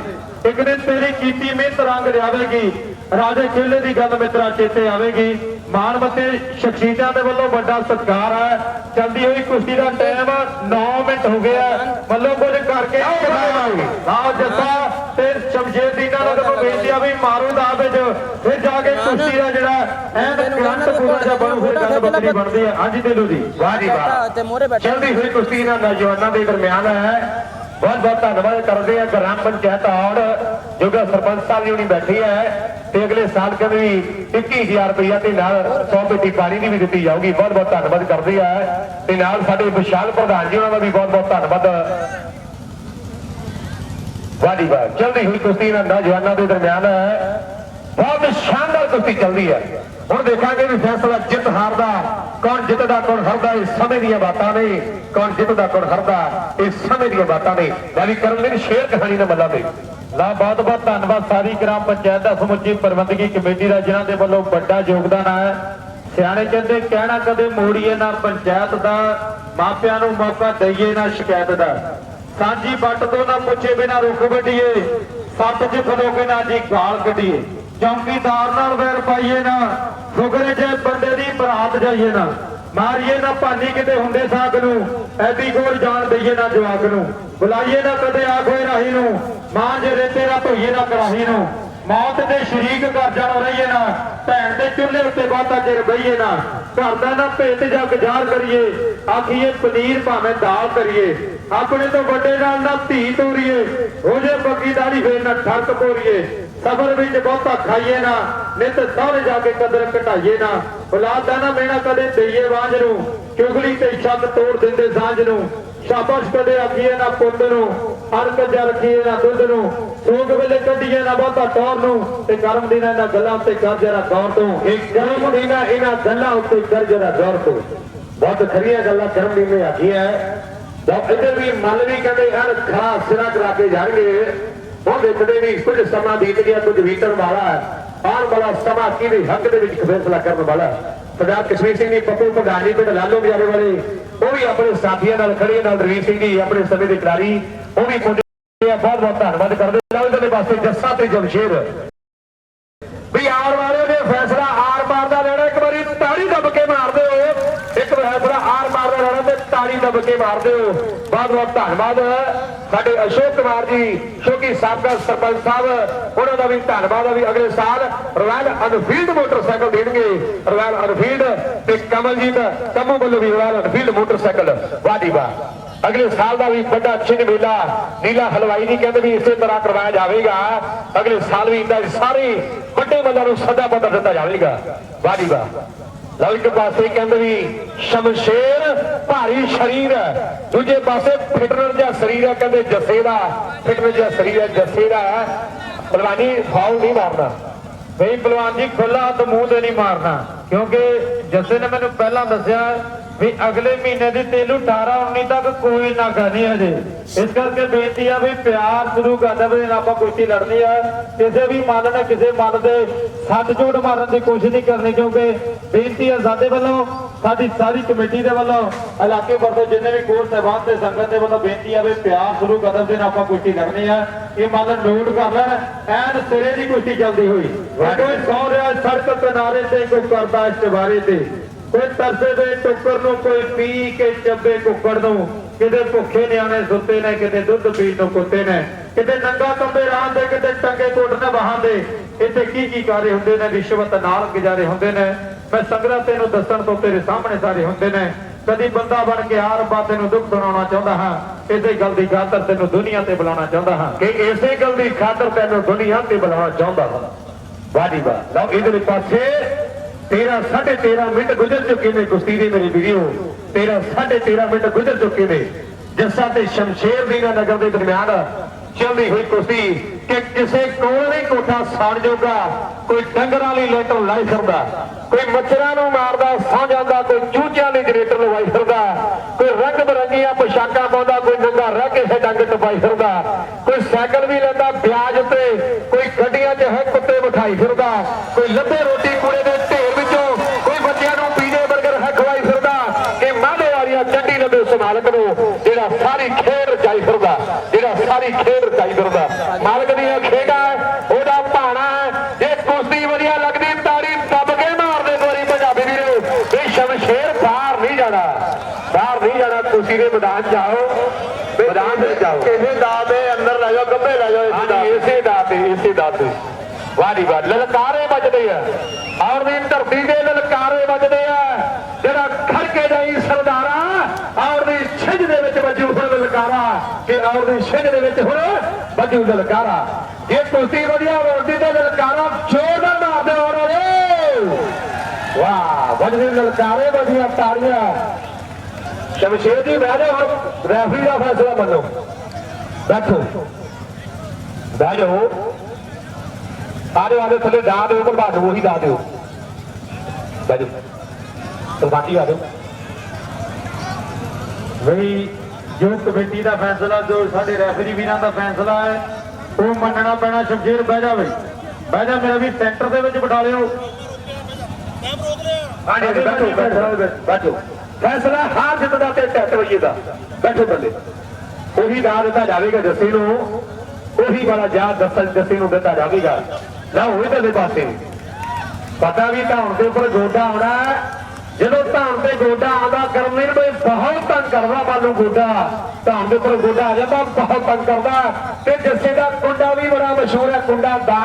ਇੱਕ ਦਿਨ ਤੇਰੀ ਕੀਤੀ ਮਿਹਨਤ ਰੰਗ ਲਿਆਵੇਗੀ। ਰਾਜੇ ਖੇਲੇ ਦੀ ਗੱਲ ਮਿੱਤਰਾ ਚੇਤੇ ਆਵੇਗੀ। ਮਾਨਮਤੇ ਸ਼ਖਸੀਅਤਾਂ ਦੇ ਵੱਲੋਂ ਵੱਡਾ ਸਤਿਕਾਰ ਹੈ। ਚਲਦੀ ਹੋਈ ਕੁਸ਼ਤੀ ਦਾ ਟਾਈਮ 9 ਮਿੰਟ ਹੋ ਗਿਆ ਵੱਲੋਂ ਕੁਝ ਕਰਕੇ ਆਓ ਜੱਸਾ ਦੀਨਾ ਨੂੰ ਬੇਨਤੀ ਆ ਵੀ ਮਾਰੂ ਦਾ ਵਿੱਚ ਫਿਰ ਜਾ ਕੇ ਕੁਸ਼ਤੀ ਦਾ ਜਿਹੜਾ ਐਨ ਕਰੰਟ ਪੂਰਾ ਜਿਹਾ ਬਣੂ ਫਿਰ ਗੱਲ ਬੱਕਰੀ ਬਣਦੀ ਹੈ ਹਾਂਜੀ ਤੇਲੂ ਜੀ ਵਾਹ ਜੀ ਵਾਹ। ਤੇ ਮੋਰੇ ਬੈਠਾ। ਚਲਦੀ ਹੋਈ ਕੁਸ਼ਤੀ ਇਹਨਾਂ ਨੌਜਵਾਨਾਂ ਦੇ ਦਰਮਿਆਨ ਹੈ। ਬਹੁਤ ਬਹੁਤ ਧੰਨਵਾਦ ਕਰਦੇ ਆ ਗ੍ਰਾਮ ਪੰਚਾਇਤ ਔੜ ਜੋ ਕਿ ਸਰਪੰਚ ਸਾਹਿਬ ਜੀ ਹੁਣੀ ਬੈਠੀ ਹੈ। ਤੇ ਅਗਲੇ ਸਾਲ ਕਹਿੰਦੇ ਵੀ 21000 ਰੁਪਇਆ ਤੇ ਨਾਲ 100 ਪੇਟੀ ਪਾਣੀ ਦੀ ਵੀ ਦਿੱਤੀ ਜਾਊਗੀ। ਬਹੁਤ ਬਹੁਤ ਧੰਨਵਾਦ ਕਰਦੇ ਆ। ਤੇ ਨਾਲ ਸਾਡੇ ਵਿਸ਼ਾਲ ਪ੍ਰਧਾਨ ਜੀ ਉਹਨਾਂ ਦਾ ਵੀ ਬਹੁਤ ਬਹੁਤ ਧੰਨਵਾਦ। ਵਾਦੀ ਵਾਹ ਚਲਦੀ ਹੋਈ ਕੁਸ਼ਤੀ ਇਹਨਾਂ ਨੌਜਵਾਨਾਂ ਦੇ ਦਰਮਿਆਨ ਬਹੁਤ ਸ਼ਾਨਦਾਰ ਕੁਸ਼ਤੀ ਚੱਲਦੀ ਹੈ। ਹੁਣ ਦੇਖਾਂਗੇ ਵੀ ਫੈਸਲਾ ਜਿੱਤ ਹਾਰ ਦਾ ਕੌਣ ਜਿੱਤਦਾ, ਕੌਣ ਹਾਰਦਾ, ਇਹ ਸਮੇਂ ਦੀਆਂ ਬਾਤਾਂ ਨੇ। ਕੌਣ ਜਿੱਤਦਾ, ਕੌਣ ਹਾਰਦਾ, ਇਹ ਸਮੇਂ ਦੀਆਂ ਬਾਤਾਂ ਨੇ। ਵਾਲੀ ਕਰਨ ਦੇ ਸ਼ੇਰ ਕਹਾਣੀ ਨਾਲ ਮੱਲਾ ਤੇ। ਲਾ, ਬਹੁਤ ਬਹੁਤ ਧੰਨਵਾਦ ਸਾਰੀ ਗ੍ਰਾਮ ਪੰਚਾਇਤ ਦਾ ਸਮੁੱਚੀ ਪ੍ਰਬੰਧਕੀ ਕਮੇਟੀ ਦਾ, ਜਿਨ੍ਹਾਂ ਦੇ ਵੱਲੋਂ ਵੱਡਾ ਯੋਗਦਾਨ ਹੈ ਸਿਆਣੇ ਕਹਿੰਦੇ, ਕਹਿਣਾ ਕਦੇ ਮੋੜੀਏ ਨਾ ਪੰਚਾਇਤ ਦਾ। ਮਾਪਿਆਂ ਨੂੰ ਮੌਕਾ ਦਈਏ ਨਾ ਸ਼ਿਕਾਇਤ ਦਾ। ਸਾਂਝੀ ਵੱਟ ਤੋਂ ਨਾ ਪੁੱਛੇ ਬਿਨਾ ਰੁੱਖ ਵੱਢੀਏ ਸੱਤ 'ਚ ਖਲੋ ਕੇ ਨਾ ਜੀ ਗਾਲ ਕੱਢੀਏ। ਚੌਕੀਦਾਰ ਨਾਲ ਵੈਰ ਪਾਈਏ ਨਾ ਫੁਕਰੇ ਜੇ ਬੰਦੇ ਦੀ ਬਰਾਤ ਜਾਈਏ ਨਾ। ਮਾਰੀਏ ਨਾ ਭਾਨੀ ਕਿਤੇ ਹੁੰਦੇ ਸਾਗ ਨੂੰ ਐਡੀ ਕੋਲ ਜਾਣ ਦਈਏ ਨਾ ਜਵਾਕ ਨੂੰ। ਬੁਲਾਈਏ ਨਾ ਕਦੇ ਆਖੋਏ ਰਾਹੀ ਨੂੰ, ਮਾਂ ਜੇ ਰੇਤੇ ਨਾ ਧੋਈਏ ਨਾ ਕਰਾਹੀ ਨੂੰ। ਮੌਤ ਦੇ ਸ਼ਰੀਕ ਘਰ ਜਾਣੋ ਰਹੀਏ ਨਾ, ਭੈਣ ਦੇ ਚੁੱਲ੍ਹੇ ਉੱਤੇ ਬਹੁਤਾ ਚਿਰ ਬਈਏ ਨਾ। ਘਰ ਦਾ ਨਾ ਭੇਤ ਜਾਂ ਗੁਜ਼ਾਰ ਕਰੀਏ, ਆਖੀਏ ਪਨੀਰ ਭਾਵੇਂ ਦਾਲ ਕਰੀਏ। ਆਪਣੇ ਤੋਂ ਵੱਡੇ ਨਾਲ ਨਾ ਧੀ ਤੋਰੀਏ ਹੋ ਜੇ ਬੱਗੀਦਾਰੀ ਫੇਰ ਨਾ ਠਰਕ ਪੋਰੀਏ ਸਬਰ ਵਿੱਚ ਬਹੁਤਾ ਖਾਈਏ ਨਾ ਨਿਤ ਸਹੁਰੇ ਜਾ ਕੇ ਕਦਰ ਘਟਾਈਏ ਨਾ। ਔਲਾਦ ਦਾ ਨਾ ਮੇਣਾ ਕਦੇ ਦਈਏ ਵਾਂਝ ਨੂੰ ਚੁਗਲੀ ਤੇ ਛੱਤ ਤੋੜ ਦਿੰਦੇ ਸਾਂਝ ਨੂੰ। ਸ਼ਾਬਾਸ਼ ਕਦੇ ਆਖੀਏ ਨਾ ਪੁੱਤ ਨੂੰ ਹਰ ਕੱਜਾ ਰੱਖੀਏ ਨਾ ਦੁੱਧ ਨੂੰ। ਸੋਗ ਵੇਲੇ ਕੱਢੀਏ ਨਾ ਬਹੁਤਾ ਟੌਰ ਨੂੰ ਤੇ ਕਰਮ ਦਿਨਾਂ ਇਹਨਾਂ ਗੱਲਾਂ ਉੱਤੇ ਕਰ ਜਰਾ ਗੌਰ ਤੋਂ। ਕਰਮ ਦੀਨਾ ਇਹਨਾਂ ਗੱਲਾਂ ਉੱਤੇ ਕਰ ਜਰਾ ਜ਼ੋਰ ਤੋਂ। ਬਹੁਤ ਖਰੀਆਂ ਗੱਲਾਂ ਕਰਮ ਦੀ ਨੇ ਆਖੀਆਂ। ਤਾਂ ਇੱਧਰ ਵੀ ਮਨ ਵੀ ਕਹਿੰਦੇ ਹਨ ਖਾ ਸਿਰਾ ਕਰਾ ਕੇ ਜਾਣਗੇ ਉਹ ਦੇਖਦੇ ਵੀ ਕੁਝ ਸਮਾਂ ਬੀਤ ਗਿਆ, ਕੁਝ ਬੀਤਣ ਵਾਲਾ ਹੈ। ਆਉਣ ਵਾਲਾ ਸਮਾਂ ਕਿਹਦੇ ਹੱਕ ਦੇ ਵਿੱਚ ਫੈਸਲਾ ਕਰਨ ਵਾਲਾ ਹੈ। ਸਰਦਾਰ ਕਸ਼ਮੀਰ ਸਿੰਘ ਜੀ, ਪੱਪੂ ਪ੍ਰਧਾਨੀ ਪਿੰਡ ਲਾਲੋ ਬਿਆਰੇ ਵਾਲੇ, ਉਹ ਵੀ ਆਪਣੇ ਸਾਥੀਆਂ ਨਾਲ ਖੜੇ ਨਾਲ ਰਵੀਰ ਸਿੰਘ ਜੀ, ਆਪਣੇ ਸਮੇਂ ਦੇ ਖਿਡਾਰੀ, ਉਹ ਵੀ ਪਹੁੰਚੇ ਬਹੁਤ ਬਹੁਤ ਧੰਨਵਾਦ ਕਰਦੇ ਨਾਲ ਦੇ ਪਾਸੇ ਜੱਸਾ ਤੇ ਜਮਸ਼ੇਰ ਵੀ ਆਰ ਵਾਲੇ ਨੇ ਫੈਸਲਾ ਆਰ ਮਾਰ ਦਾ ਲੈਣਾ ਇੱਕ ਵਾਰੀ ਤਾੜੀ ਦੱਬ ਕੇ ਮਾਰ ਦਿਓ ਇੱਕ ਫੈਸਲਾ ਆਰ ਮਾਰ ਦਾ ਲੈਣਾ ਤੇ ਤਾੜੀ ਦੱਬ ਕੇ ਮਾਰ ਦਿਓ ਬਹੁਤ ਬਹੁਤ ਧੰਨਵਾਦ। ਸਾਡੇ ਅਸ਼ੋਕ ਕੁਮਾਰ ਜੀ ਜੋ ਕਿ ਸਾਬਕਾ ਸਰਪੰਚ ਸਾਹਿਬ, ਉਹਨਾਂ ਦਾ ਵੀ ਧੰਨਵਾਦ ਹੈ ਵੀ ਅਗਲੇ ਸਾਲ ਰਾਇਲ ਅਨਫੀਲਡ ਮੋਟਰਸਾਈਕਲ ਦੇਣਗੇ। ਰਾਇਲ ਅਨਫੀਲਡ ਤੇ ਕਮਲਜੀਤ ਕੰਮੂ ਵੱਲੋਂ ਵੀ ਰਾਇਲ ਅਨਫੀਲਡ ਮੋਟਰਸਾਈਕਲ ਵਾਦੀ ਵਾਹ ਅਗਲੇ ਸਾਲ ਦਾ ਵੀ ਵੱਡਾ ਚਿੰਨ ਮੇਲਾ, ਨੀਲਾ ਹਲਵਾਈ ਦੀ ਕਹਿੰਦੇ ਵੀ ਇਸੇ ਤਰ੍ਹਾਂ ਕਰਵਾਇਆ ਜਾਵੇਗਾ। ਅਗਲੇ ਸਾਲ ਵੀ ਇੰਦਾ ਸਾਰੇ ਵੱਡੇ ਵੱਲਾਂ ਨੂੰ ਸੱਦਾ ਪੱਤਰ ਦਿੱਤਾ ਜਾਵੇਗਾ। ਵਾਹ ਜੀ ਵਾਹ ਲਓ ਪਾਸੇ ਕਹਿੰਦੇ ਵੀ ਸ਼ਮਸ਼ੇਰ ਭਾਰੀ ਸ਼ਰੀਰ ਹੈ। ਦੂਜੇ ਪਾਸੇ ਫਿਟਨਰ ਜਿਹਾ ਸਰੀਰ ਹੈ, ਕਹਿੰਦੇ ਜੱਸੇ ਦਾ ਫਿਟਨਰ ਜਿਹਾ ਸਰੀਰ ਹੈ ਜੱਸੇ ਦਾ ਪਲਵਾਨੀ ਫਾਉਲ ਨਹੀਂ ਮਾਰਨਾ। ਬਈ ਪਹਿਲਵਾਨ ਜੀ ਖੁੱਲਾ ਹੱਥ ਮੂੰਹ ਤੇ ਨਹੀਂ ਮਾਰਨਾ। ਕਿਉਂਕਿ ਜੱਸੇ ਨੇ ਮੈਨੂੰ ਪਹਿਲਾਂ ਦੱਸਿਆ ਵੀ ਅਗਲੇ ਮਹੀਨੇ ਦੀ ਤੇਲੂ 18 19 ਤੱਕ ਕੋਈ ਨਾਗਾ ਨਹੀਂ ਹਜੇ। ਇਸ ਕਰਕੇ ਬੇਨਤੀ ਆ ਵੀ ਪਿਆਰ ਸ਼ੁਰੂ ਕਰਦਾ ਵੀ ਆਪਾਂ ਕੁਸ਼ਤੀ ਲੜਨੀ ਆ। ਕਿਸੇ ਵੀ ਮਨ ਨੇ ਕਿਸੇ ਮਨ ਦੇ ਸੱਟ ਝੋਟ ਮਾਰਨ ਦੀ ਕੋਸ਼ਿਸ਼ ਨਹੀਂ ਕਰਨੀ ਕਿਉਂਕਿ ਬੇਨਤੀ ਆ ਸਾਡੇ ਵੱਲੋਂ ਸਾਡੀ ਸਾਰੀ ਕਮੇਟੀ ਦੇ ਵੱਲੋਂ ਇਲਾਕੇ ਭਰ ਤੋਂ ਜਿੰਨੇ ਵੀ ਕੋਰ ਸਹਿਬਾਨ ਤੇ ਸੰਗਤ ਦੇ ਵੱਲੋਂ ਬੇਨਤੀ ਆ ਵੀ ਪਿਆਰ ਸ਼ੁਰੂ ਕਦਮ ਦੇ ਨਾਲ ਆਪਾਂ ਕੁਸ਼ਤੀ ਲੜਨੀ ਆ। ਇਹ ਮਨ ਨੋਟ ਕਰ ਲੈਣ ਐਨ ਸਿਰੇ ਦੀ ਕੁਸ਼ਤੀ ਚੱਲਦੀ ਹੋਈ। ਕੋਈ ਸੌ ਰਿਹਾ ਸੜਕ ਕਿਨਾਰੇ ਤੇ ਕੋਈ ਕਰਦਾ ਇਸ਼ਤਵਾਰੇ ਤੇ ਕੋਈ ਤਰਸੇ ਦੇ ਟੁੱਕਰ ਨੂੰ ਕੋਈ ਪੀ ਕੇ ਚੱਬੇ ਕੁੱਕੜ ਨੂੰ। ਕਿਤੇ ਭੁੱਖੇ ਨਿਆਣੇ ਸੁੱਤੇ ਨੇ, ਕਿਤੇ ਦੁੱਧ ਪੀਣ ਨੂੰ ਕੁੱਤੇ ਨੇ। ਕਿਤੇ ਨੰਗਾ ਕੰਬੇ ਰਾਹ ਦੇ, ਕਿਤੇ ਟੰਗੇ ਕੋਟਨੇ ਬਾਹਾਂ ਦੇ। ਇੱਥੇ ਕੀ ਕੀ ਕਾਰੇ ਹੁੰਦੇ ਨੇ, ਰਿਸ਼ਵਤ ਨਾਲ ਗੁਜ਼ਾਰੇ ਹੁੰਦੇ ਨੇ। ਮੈਂ ਸੰਗਤ ਤੈਨੂੰ ਦੱਸਣ ਤੋਂ ਤੇਰੇ ਸਾਹਮਣੇ ਸਾਰੇ ਹੁੰਦੇ ਨੇ। ਕਦੀ ਬੰਦਾ ਬਣ ਕੇ ਆ ਰੱਬਾ ਤੈਨੂੰ ਦੁੱਖ ਸੁਣਾਉਣਾ ਚਾਹੁੰਦਾ ਹਾਂ। ਇਸੇ ਗੱਲ ਦੀ ਖਾਤਰ ਤੈਨੂੰ ਦੁਨੀਆ ਤੇ ਬੁਲਾਉਣਾ ਚਾਹੁੰਦਾ ਹਾਂ। ਕਿ ਇਸੇ ਗੱਲ ਦੀ ਖਾਤਰ ਤੈਨੂੰ ਦੁਨੀਆ ਤੇ ਬੁਲਾਉਣਾ ਚਾਹੁੰਦਾ ਹਾਂ। ਵਾਹ ਜੀ ਵਾਹ। ਲਓ ਇਧਰ ਪਾਸੇ 13 13.5 ਮਿੰਟ ਗੁਜ਼ਰ ਚੁੱਕੇ ਨੇ ਕੁਸ਼ਤੀ ਦੀ ਮੇਰੀ ਵੀਡੀਓ 13 13.5 ਮਿੰਟ ਗੁਜ਼ਰ ਚੁੱਕੇ ਨੇ। ਜੱਸਾ ਤੇ ਸ਼ਮਸ਼ੇਰ ਦੀਨਾ ਨਗਰ ਦੇ ਦਰਮਿਆਨ ਚੱਲਦੀ ਹੋਈ ਕੁਸ਼ਤੀ ਕਿ ਕਿਸੇ ਕੋਲ ਨਹੀਂ ਕੋਠਾ ਸਾੜ ਜੋਗਾ ਕੋਈ ਡੰਗਰਾਂ ਲਈ ਲੈਟਰ ਲਾਈ ਫਿਰਦਾ, ਕੋਈ ਮੱਛਰਾਂ ਨੂੰ ਮਾਰਦਾ, ਸੌ ਜਾਂਦਾ, ਕੋਈ ਚੂਚਿਆਂ ਲਈ ਜਨਰੇਟਰ ਲਵਾਈ ਫਿਰਦਾ, ਕੋਈ ਰੰਗ ਬਰੰਗੀਆਂ ਪੋਸ਼ਾਕਾਂ ਪਾਉਂਦਾ, ਕੋਈ ਨੰਗਾ ਰਹਿ ਕੇ ਡੰਗ ਟਪਾਈ ਫਿਰਦਾ, ਕੋਈ ਸਾਈਕਲ ਵੀ ਲੈਂਦਾ ਵਿਆਜ ਤੇ ਕੋਈ ਗੱਡੀਆਂ 'ਚ ਹੈ ਕੁੱਤੇ ਬਿਠਾਈ ਫਿਰਦਾ, ਕੋਈ ਲੱਭੇ ਰੋਟੀ ਕੂੜੇ ਦੇ ਢੇਰ ਵਿੱਚੋਂ ਕੋਈ ਬੱਚਿਆਂ ਨੂੰ ਪੀਜ਼ੇ 버ਗਰ ਹੈ ਖਵਾਈ ਫਿਰਦਾ ਕਿ ਮਾਲੇ ਵਾਲੀਆਂ ਚੰਡੀ ਲੱਭੇ ਉਸ ਮਾਲਕ ਨੂੰ ਜਿਹੜਾ ਸਾਰੀ ਖੇਡ ਰਚਾਈ ਫਿਰਦਾ ਜਿਹੜਾ ਸਾਰੀ ਖੇਡ ਰਚਾਈ ਫਿਰਦਾ ਮਾਲਕ ਦੀਆਂ ਖੇਡਾਂ ਹੈ, ਉਹਦਾ ਭਾਣਾ ਹੈ। ਜੇ ਕੁਸ਼ਤੀ ਵਧੀਆ ਲੱਗਦੀ ਤਾੜੀ ਦੱਬ ਕੇ ਮਾਰਦੇ ਦੋਰੀ ਪੰਜਾਬੀ ਵੀਰੋ ਵੀ ਸ਼ਮਸ਼ੇਰ ਬਾਹਰ ਨਹੀਂ ਜਾਣਾ ਬਾਹਰ ਨਹੀਂ ਜਾਣਾ ਕੁਸ਼ਤੀ ਦੇ ਮੈਦਾਨ 'ਚ ਜਾਓ ਮੈਦਾਨ ਦੇ ਜਾਓ। ਇਸੇ ਦਾ ਦੇ ਅੰਦਰ ਲੈ ਜਾਓ ਗੱਭੇ ਲੈ ਜਾਓ ਇਸੇ ਦਾ ਇਸੇ ਦਾ ਤੇ ਇਸੇ ਦਾ। ਤੇ ਵਾਰੀ ਵਾਰ ਲਲਕਾਰੇ ਵੱਜਦੇ ਆ। ਔਰ ਦੀ ਧਰਤੀ ਦੇ ਲਲਕਾਰੇ ਵੱਜਦੇ ਆ। ਜਿਹੜਾ ਖੜਕੇ ਜਾਈ ਸਰਦਾਰਾ ਔਰ ਦੀ ਛਿੰਝ ਦੇ ਵਿੱਚ ਵੱਜੂ ਹੁਣ ਲਲਕਾਰਾ। ਕਿ ਔਰ ਦੀ ਛਿੰਝ ਦੇ ਵਿੱਚ ਹੁਣ ਵੱਜੂ ਲਲਕਾਰਾ। ਇਹ ਕੁਸ਼ਤੀ ਵਧੀਆ ਵਰਦੀ ਤੇ ਲਲਕਾਰਾ ਜ਼ੋਰਦਾਰ ਮਾਰਦੇ ਹੋ ਰਹੇ ਵਾਹ ਵੱਜਦੇ ਲਲਕਾਰੇ ਵੱਜੀਆਂ ਤਾੜੀਆਂ। ਸ਼ਮਸ਼ੇਰ ਜੀ ਜਾਓ ਹੁਣ ਰੈਫਰੀ ਦਾ ਫੈਸਲਾ ਮੰਨੋ। ਬੈਠੋ। ਬਹਿ ਜਾਓ। ਆਦੇ ਆਦੇ ਥੱਲੇ ਦਾ ਦਿਓ ਨੂੰ ਉਹੀ ਦਾ ਦਿਓ। ਬਹਿ ਜਾਓ। ਤਲਵਾਟੀ ਆ ਜਾਓ। ਵਈ ਜੋ ਕਮੇਟੀ ਦਾ ਫੈਸਲਾ ਜੋ ਸਾਡੇ ਰੈਫਰੀ ਵੀਰਾਂ ਦਾ ਫੈਸਲਾ ਹੈ ਉਹ ਮੰਨਣਾ ਪੈਣਾ ਸ਼ਮਸ਼ੇਰ ਬਹਿ ਜਾ ਬਈ। ਬਹਿ ਜਾ ਮੇਰਾ ਵੀ ਸੈਂਟਰ ਦੇ ਵਿੱਚ ਬਿਠਾ ਲਿਓ। ਹਾਂਜੀ ਹਾਂਜੀ, ਬੈਠੋ ਬੈਠੋ ਬੈਠੋ ਫੈਸਲਾ ਹਾਰ ਜਿੱਤ ਦਾ ਤੇ ਟੱਟ ਵਈਏ ਦਾ ਬੈਠੋ ਬੰਦੇ ਉਹੀ ਦਾ ਦਿੱਤਾ ਜਾਵੇਗਾ ਜੱਸੀ ਨੂੰ। ਉਹੀ ਵਾਲਾ ਜਾ ਦੱਸਣ ਜੱਸੀ ਨੂੰ ਦਿੱਤਾ ਜਾਵੇਗਾ। ਨਾ ਹੋਈ ਤਾਂ ਦੇ ਪਾਸੇ। ਪਤਾ ਵੀ ਧੌਣ ਦੇ ਉੱਪਰ ਗੋਡਾ ਆਉਣਾ ਜਦੋਂ ਧੌਣ ਤੇ ਗੋਡਾ ਆਉਂਦਾ ਕਰਮੇ ਨੂੰ ਬਹੁਤ ਤੰਗ ਕਰਦਾ ਬਾਲੂ ਗੋਡਾ। ਧੌਣ ਦੇ ਉੱਪਰ ਗੋਡਾ ਆ ਜਾਂਦਾ ਬਹੁਤ ਤੰਗ ਕਰਦਾ। ਤੇ ਜੱਸੇ ਦਾ ਕੁੰਡਾ ਵੀ ਬੜਾ ਮਸ਼ਹੂਰ ਹੈ ਕੁੰਡਾ ਦਾ।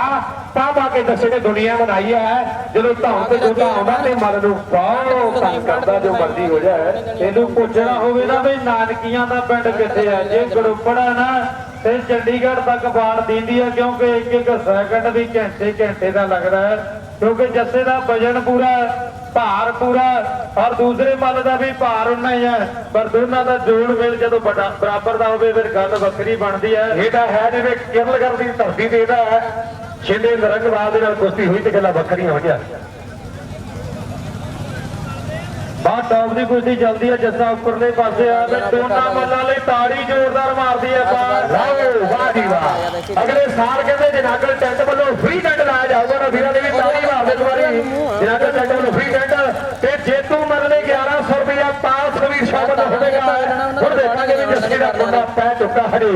ਪਾ ਪਾ ਕੇ ਜੱਸੇ ਨੇ ਦੁਨੀਆ ਬਣਾਈ ਹੈ। ਜਦੋਂ ਧੌਣ ਤੇ ਗੋਡਾ ਆਉਂਦਾ ਤੇ ਮਨ ਨੂੰ ਬਹੁਤ ਤੰਗ ਕਰਦਾ ਜੋ ਮਰਜ਼ੀ ਹੋ ਜਾਏ। ਇਹਨੂੰ ਪੁੱਛਣਾ ਹੋਵੇ ਨਾ ਵੀ ਨਾਨਕੀਆਂ ਦਾ ਪਿੰਡ ਕਿੱਥੇ ਆ ਜੇ ਗੜੁੱਪੜਾ ਨਾ ਤੇ ਚੰਡੀਗੜ੍ਹ ਤੱਕ ਬਾੜ ਦਿੰਦੀ ਹੈ ਕਿਉਂਕਿ ਇੱਕ ਇੱਕ ਸੈਕਿੰਡ ਵੀ ਘੰਟੇ ਘੰਟੇ ਦਾ ਲੱਗਦਾ ਹੈ। ਕਿਉਂਕਿ ਜੱਸੇ ਦਾ ਵਜਨ ਪੂਰਾ ਹੈ, ਭਾਰ ਪੂਰਾ, ਔਰ ਦੂਸਰੇ ਮੱਲ ਦਾ ਵੀ ਭਾਰ ਉਨਾ ਹੀ ਹੈ। ਪਰ ਦੋਨਾਂ ਦਾ ਜੋੜ ਮੇਲ ਜਦੋਂ ਬਰਾਬਰ ਦਾ ਹੋਵੇ, ਫਿਰ ਗੱਲ ਵੱਖਰੀ ਬਣਦੀ ਹੈ। ਇਹਦਾ ਹੈ ਜਿਵੇਂ ਕਿਰਲ ਕਰਦੀ ਧਰਤੀ ਤੇ ਇਹਦਾ ਹੈ। ਛੇਲੇ ਨਰੰਗਵਾਲ ਦੇ ਨਾਲ ਕੁਸ਼ਤੀ ਹੋਈ ਤੇ ਗੱਲਾਂ ਵੱਖਰੀਆਂ ਹੋਈਆਂ ਬਾਹਰ ਟੌਪ ਦੀ ਕੁਸ਼ਤੀ ਚੱਲਦੀ ਹੈ, ਜੱਸਾ ਉੱਪਰਲੇ ਪਾਸੇ ਆ, ਤੇ ਦੋਨਾਂ ਮੱਲਾਂ ਲਈ ਤਾੜੀ ਜ਼ੋਰਦਾਰ ਮਾਰਦੀ ਹੈ ਬਾਹਰ ਵਾਹ ਵਾਹ। ਅਗਲੇ ਸਾਲ ਕਹਿੰਦੇ ਜਨਾਗਲ ਟੈਂਟ ਵੱਲੋਂ ਫ੍ਰੀ ਟੈਂਟ ਲਾਇਆ ਜਾਊਗਾ ਨਾ ਵੀਰਾਂ ਦੇ ਵੀ ਤਾੜੀ ਮਾਰਦੇ ਇੱਕ ਵਾਰੀ ਜਨਾਗਲ ਟੈਂਟ ਵੱਲੋਂ ਫ੍ਰੀ ਟੈਂਟ ਤੇ ਜੇਤੂ ਮਰਲੇ 1100 ਰੁਪਇਆ ਪਾਸ ਵੀ ਸ਼ਾਮਲ ਹੋਵੇਗਾ ਹੁਣ ਦੇਖਾਂਗੇ ਵੀ ਜੱਸੀ ਪੈ ਚੁੱਕਾ ਹਰੇ।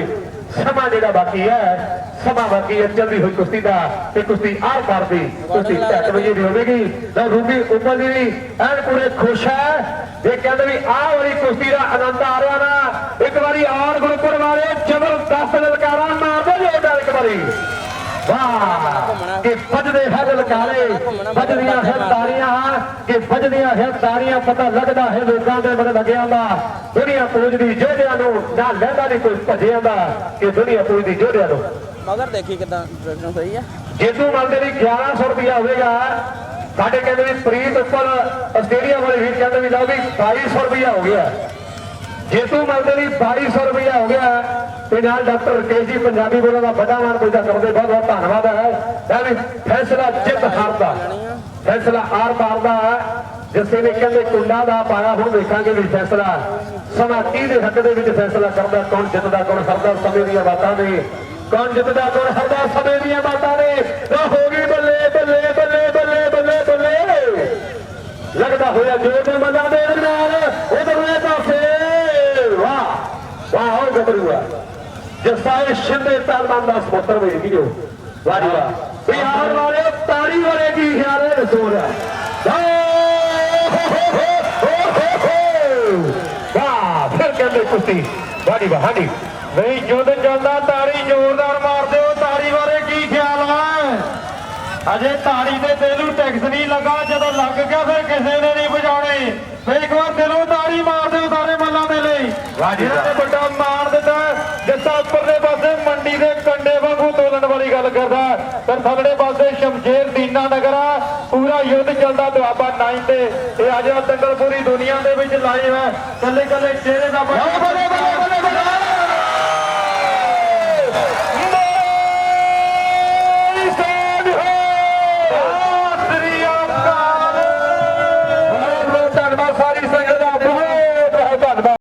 ਸਮਾਂ ਜਿਹੜਾ ਬਾਕੀ ਹੈ ਸਮਾਂ ਬਾਕੀ ਹੈ ਚੱਲਦੀ ਹੋਈ ਕੁਸ਼ਤੀ ਦਾ ਤੇ ਕੁਸ਼ਤੀ ਆਰ ਪਾਰ ਦੀ ਕੁਸ਼ਤੀ ਢੱਟ ਵਜੇ ਦੀ ਹੋਵੇਗੀ। ਤਾਂ ਰੂਬੀ ਉਮਰ ਦੀ ਵੀ ਐਨ ਪੂਰੇ ਖੁਸ਼ ਹੈ। ਇਹ ਕਹਿੰਦੇ ਵੀ ਆਹ ਵਾਲੀ ਕੁਸ਼ਤੀ ਦਾ ਆਨੰਦ ਆ ਰਿਹਾ ਨਾ ਇੱਕ ਵਾਰੀ ਆਰ ਗੁਰਪੁਰ ਵਾਲੇ ਜ਼ਬਰਦਸਤ ਲਲਕਾਰਾ ਮਾਰਦੇ ਜੋਰਦਾਰ ਇੱਕ ਵਾਰੀ। ਵਾਹ! ਕਿ ਵੱਜਦੇ ਹੈ ਲਲਕਾਰੇ ਵੱਜਦੀਆਂ ਹੈ ਤਾਰੀਆਂ ਕਿ ਵੱਜਦੀਆਂ ਹੈ ਤਾਰੀਆਂ ਪਤਾ ਲੱਗਦਾ ਹੈ ਲੋਕਾਂ ਦੇ ਮਨ ਲੱਗਿਆਂ ਦਾ। ਦੁਨੀਆ ਪੂਜਦੀ ਜੋਧਿਆਂ ਨੂੰ ਨਾ ਲੈਂਦਾ ਨਹੀਂ ਕੋਈ ਭਜਿਆਂ ਦਾ ਕਿ ਦੁਨੀਆ ਪੂਜਦੀ ਜੋਧਿਆਂ ਨੂੰ। ਮਗਰ ਦੇਖੀ ਕਿਦਾਂ ਡਰੈਕਸ਼ਨ ਸਹੀ ਆ। ਜੇਤੂ ਮੰਗਦੇ ਲਈ 1100 ਰੁਪਇਆ ਹੋਵੇਗਾ ਸਾਡੇ ਕਹਿੰਦੇ ਵੀ ਪ੍ਰੀਤ ਉੱਪਰ ਆਸਟ੍ਰੇਲੀਆ ਵਾਲੇ ਵੀਰ ਕਹਿੰਦੇ ਵੀ ਲਓ ਵੀ 2200 ਰੁਪਇਆ ਹੋ ਗਿਆ। ਜੇਤੂ ਮੰਗਦੇ ਲਈ 2200 ਰੁਪਇਆ ਹੋ ਗਿਆ। ਤੇ ਨਾਲ ਡਾਕਟਰ ਕੇਜੀ ਪੰਜਾਬੀ ਬੋਲਾਂ ਦਾ ਵੱਡਾ ਮਾਨ ਪੁੱਜਾ ਕਰਦੇ ਬਹੁਤ ਬਹੁਤ ਧੰਨਵਾਦ ਹੈ। ਇਹ ਫੈਸਲਾ ਜਿੱਤ ਹਾਰ ਦਾ ਫੈਸਲਾ ਆਰ ਪਾਰ ਦਾ ਹੈ। ਜਿਸੇ ਨੇ ਕਹਿੰਦੇ ਕੁੰਡਾ ਦਾ ਪਾਇਆ, ਹੁਣ ਦੇਖਾਂਗੇ ਵੀ ਫੈਸਲਾ ਸਮਾਂ 30 ਦੇ ਹੱਕ ਦੇ ਵਿੱਚ ਫੈਸਲਾ ਕਰਦਾ ਕੌਣ ਜਿੱਤਦਾ, ਕੌਣ ਹਰਦਾ, ਸਮੇਂ ਦੀਆਂ ਬਾਤਾਂ ਨੇ। ਕੌਣ ਜਿੱਤਦਾ, ਕੌਣ ਹਰਦਾ, ਸਮੇਂ ਦੀਆਂ ਬਾਤਾਂ ਨੇ। ਨਾ ਹੋ ਗਈ ਬੱਲੇ ਬੱਲੇ ਬੱਲੇ ਬੱਲੇ ਬੱਲੇ ਬੱਲੇ। ਲੱਗਦਾ ਹੋਇਆ ਜੋਰ ਦੇ ਮਜ਼ਾ ਦੇ ਨਾਲ ਉਧਰਲੇ ਪਾਸੇ ਵਾਹ ਵਾਹ ਹੋ ਗੱਭਰੂਆ ਜਸਾਏ ਸ਼ਿੰਦੇ ਤਾਲਮਾਨ ਦਾ ਸਪੋਰਟਰ ਵੇਖ ਗਿਓ ਵਾਹ ਜੀ ਵਾਹ ਬਿਹਾਰ ਵਾਲੇ ਤਾੜੀ ਵਾਲੇ ਕੀ ਖਿਆਲ ਹੈ? ਦੱਸੋ ਰਿਹਾ ਵਾਹ! ਫਿਰ ਕਹਿੰਦੇ ਵਾਹ ਹਾਂਜੀ। ਨਹੀਂ ਜੁੱਧ ਚੱਲਦਾ ਤਾੜੀ ਜ਼ੋਰਦਾਰ ਮਾਰਦੇ ਹੋ ਤਾੜੀ ਬਾਰੇ ਕੀ ਖਿਆਲ ਹੈ ਅਜੇ ਤਾੜੀ ਦੇ ਦਿਲ ਨੂੰ ਟੈਕਸ ਨਹੀਂ ਲੱਗਾ। ਜਦੋਂ ਲੱਗ ਗਿਆ ਫਿਰ ਕਿਸੇ ਨੇ ਨਹੀਂ ਵਜਾਉਣੀ ਫਿਰ ਇੱਕ ਵਾਰ ਦਿਲੋਂ ਤਾੜੀ ਮਾਰ ਦਿਓ ਸਾਰੇ ਮੱਲਾਂ ਦੇ ਲਈ। ਵਾਹ ਜੀ ਵੱਡਾ ਮਾਣ ਦਿੱਤਾ ਚਿੱਟਾ ਉੱਪਰਲੇ ਪਾਸੇ ਮੰਡੀ ਦੇ ਕੰਡੇ ਵਾਂਗੂ ਤੋਲਣ ਵਾਲੀ ਗੱਲ ਕਰਦਾ ਪਰ ਥੱਲੜੇ ਪਾਸੇ ਸ਼ਮਸ਼ੇਰ ਦੀਨਾ ਨਗਰ ਆ। ਪੂਰਾ ਯੁੱਧ ਚੱਲਦਾ ਦੁਆਬਾ 9 ਤੇ। ਇਹ ਆਜਾ ਦੰਗਲ ਪੂਰੀ ਦੁਨੀਆ ਦੇ ਵਿੱਚ ਲਾਈ ਹੈ। ਕੱਲੇ ਕੱਲੇ ਚਿਹਰੇ ਦਾ ਬੜਾ